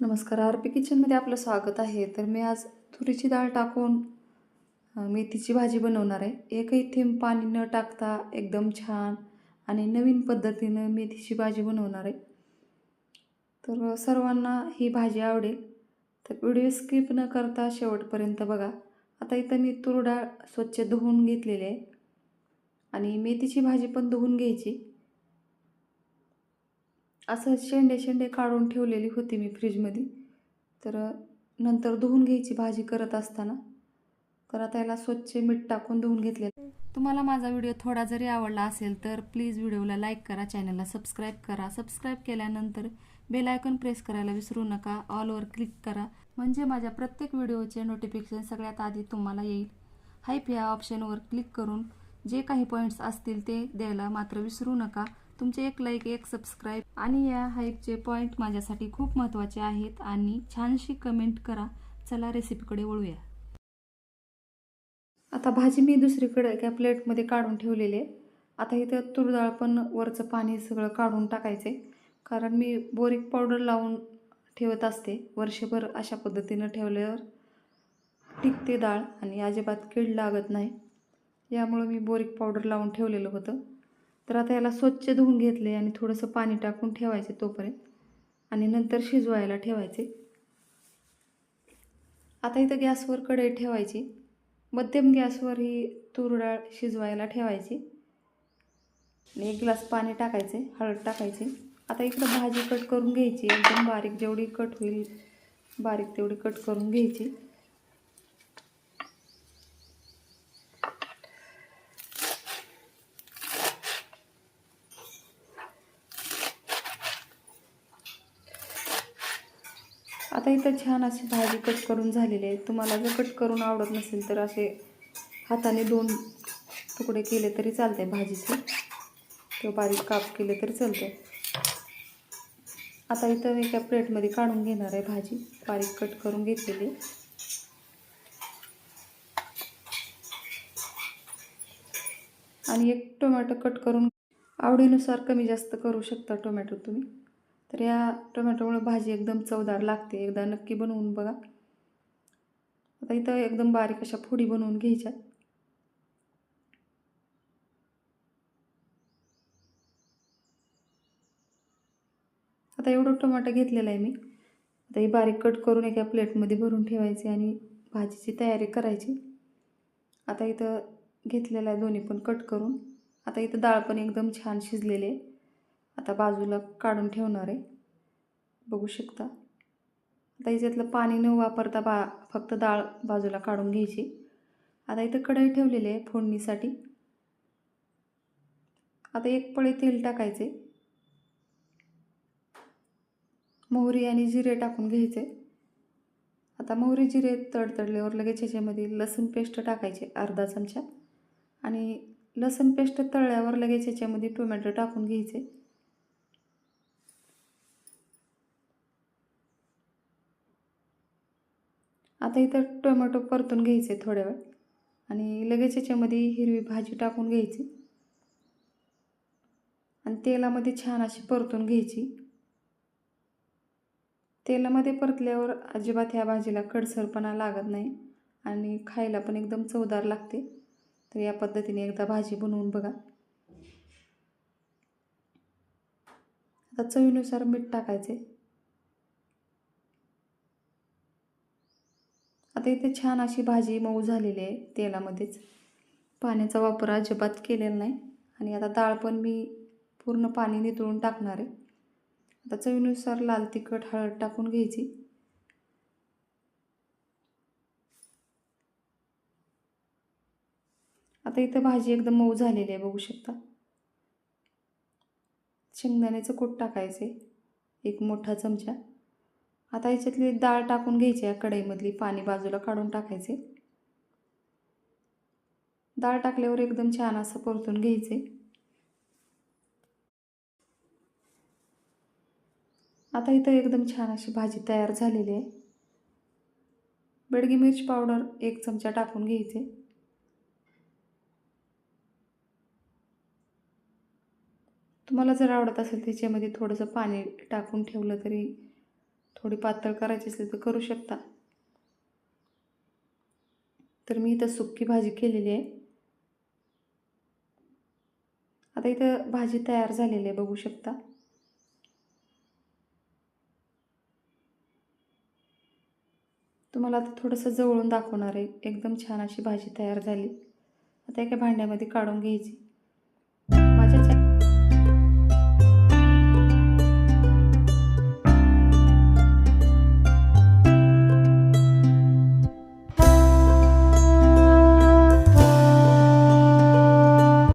नमस्कार R P किचनमध्ये आपलं स्वागत आहे. तर मी आज तुरीची डाळ टाकून मेथीची भाजी बनवणार आहे. एकही थेंब पाणी न टाकता एकदम छान आणि नवीन पद्धतीनं मेथीची भाजी बनवणार आहे. तर सर्वांना ही भाजी आवडेल. तर व्हिडिओ स्किप न करता शेवटपर्यंत बघा. आता इथं मी तूर डाळ स्वच्छ धुवून घेतलेली आहे. आणि मेथीची भाजी पण धुवून घ्यायची. असं शेंडे शेंडे काढून ठेवलेली होती मी फ्रीजमध्ये. तर नंतर धुवून घ्यायची भाजी करत असताना तर आता याला स्वच्छ मीठ टाकून धुवून घेतले तुम्हाला माझा व्हिडिओ थोडा जरी आवडला असेल तर प्लीज व्हिडिओला लाईक करा चॅनलला सबस्क्राईब करा. सबस्क्राईब केल्यानंतर बेल आयकॉन प्रेस करायला विसरू नका. ऑलवर क्लिक करा. म्हणजे माझ्या प्रत्येक व्हिडिओचे नोटिफिकेशन सगळ्यात आधी तुम्हाला येईल. हाईप ह्या ऑप्शनवर क्लिक करून जे काही पॉईंट्स असतील ते द्यायला मात्र विसरू नका. तुमचे एक लाईक एक सबस्क्राईब आणि या हाईपचे पॉईंट माझ्यासाठी खूप महत्त्वाचे आहेत आणि छानशी कमेंट करा. चला रेसिपीकडे वळूया. आता भाजी मी दुसरीकडे एका प्लेटमध्ये काढून ठेवलेली आहे. आता इथं तूर डाळ पण वरचं पाणी सगळं काढून टाकायचे कारण मी बोरिक पावडर लावून ठेवत असते. वर्षभर अशा पद्धतीनं ठेवल्यावर टिकते डाळ आणि अजिबात कीड लागत नाही. यामुळं मी बोरिक पावडर लावून ठेवलेलं होतं. तर आता याला स्वच्छ धुवून घेतले आणि थोडंसं पाणी टाकून ठेवायचे तोपर्यंत. आणि नंतर शिजवायला ठेवायचे. आता इथं गॅसवर कढई ठेवायची. मध्यम गॅसवर ही तूर डाळ शिजवायला ठेवायची. आणि एक ग्लास पाणी टाकायचे हळद टाकायचे. आता इकडं भाजी कट करून घ्यायची. एकदम बारीक जेवढी कट होईल बारीक तेवढी कट करून घ्यायची. आता इथं छान अशी भाजी कट करून झालेली आहे. तुम्हाला जर कट करून आवडत नसेल तर असे हाताने दोन तुकडे केले तरी चालते भाजीचे. किंवा बारीक काप केले तरी चालते आता इथं मी एका प्लेटमध्ये काढून घेणार आहे भाजी. बारीक कट करून घेतलेली. आणि एक टोमॅटो कट करून आवडीनुसार कमी जास्त करू शकता टोमॅटो तुम्ही. तर या टोमॅटोमुळे भाजी एकदम चवदार लागते. एकदा नक्की बनवून बघा. आता इथं एकदम बारीक अशा फोडी बनवून घ्यायच्या. आता एवढं टोमॅटो घेतलेलं आहे मी. आता ही बारीक कट करून एका प्लेटमध्ये भरून ठेवायचे आणि भाजीची तयारी करायची. आता इथं घेतलेलं आहे दोन्ही पण कट करून. आता इथं डाळ पण एकदम छान शिजलेली आहे. आता बाजूला काढून ठेवणार आहे. बघू शकता. आता याच्यातलं पाणी न वापरता बा फक्त डाळ बाजूला काढून घ्यायची. आता इथं कढई ठेवलेली आहे फोडणीसाठी. आता एक पळी तेल टाकायचे मोहरी आणि जिरे टाकून घ्यायचे. आता मोहरी जिरे तडतडल्यावर लगेच ह्याच्यामध्ये लसूण पेस्ट टाकायचे अर्धा चमचा. आणि लसूण पेस्ट तळल्यावर लगेच ह्याच्यामध्ये टोमॅटो टाकून घ्यायचे. आता इथं टोमॅटो परतून घ्यायचे थोड्या वेळ. आणि लगेच याच्यामध्ये हिरवी भाजी टाकून घ्यायची. आणि तेलामध्ये छान अशी परतून घ्यायची. तेलामध्ये परतल्यावर अजिबात ह्या भाजीला कडसरपणा लागत नाही आणि खायला पण एकदम चवदार लागते. तर या पद्धतीने एकदा भाजी बनवून बघा. आता चवीनुसार मीठ टाकायचे. आता इथे छान अशी भाजी मऊ झालेली आहे तेलामध्येच. पाण्याचा वापर अजिबात केलेला नाही. आणि आता डाळ पण मी पूर्ण पाणी नितळून टाकणार आहे. आता चवीनुसार लाल तिखट हळद टाकून घ्यायची. आता इथं भाजी एकदम मऊ झालेली आहे बघू शकता. शेंगदाण्याचं कूट टाकायचे एक मोठा चमचा. आता याच्यातली डाळ टाकून घ्यायची आहे कढईमधली पाणी बाजूला काढून टाकायचे. डाळ टाकल्यावर एकदम छान असं परतून घ्यायचे. आता इथं एकदम छान अशी भाजी तयार झालेली आहे. बेडगी मिरची पावडर एक चमचा टाकून घ्यायचे. तुम्हाला जर आवडत असेल त्याच्यामध्ये थोडंसं पाणी टाकून ठेवलं तरी थोडी पातळ करायची असली तर करू शकता. तर मी इथं सुक्की भाजी केलेली आहे. आता इथं भाजी तयार झालेली आहे बघू शकता. तुम्हाला आता थोडंसं जवळून दाखवणार आहे. एकदम छान अशी भाजी तयार झाली. आता एका भांड्यामध्ये काढून घ्यायची.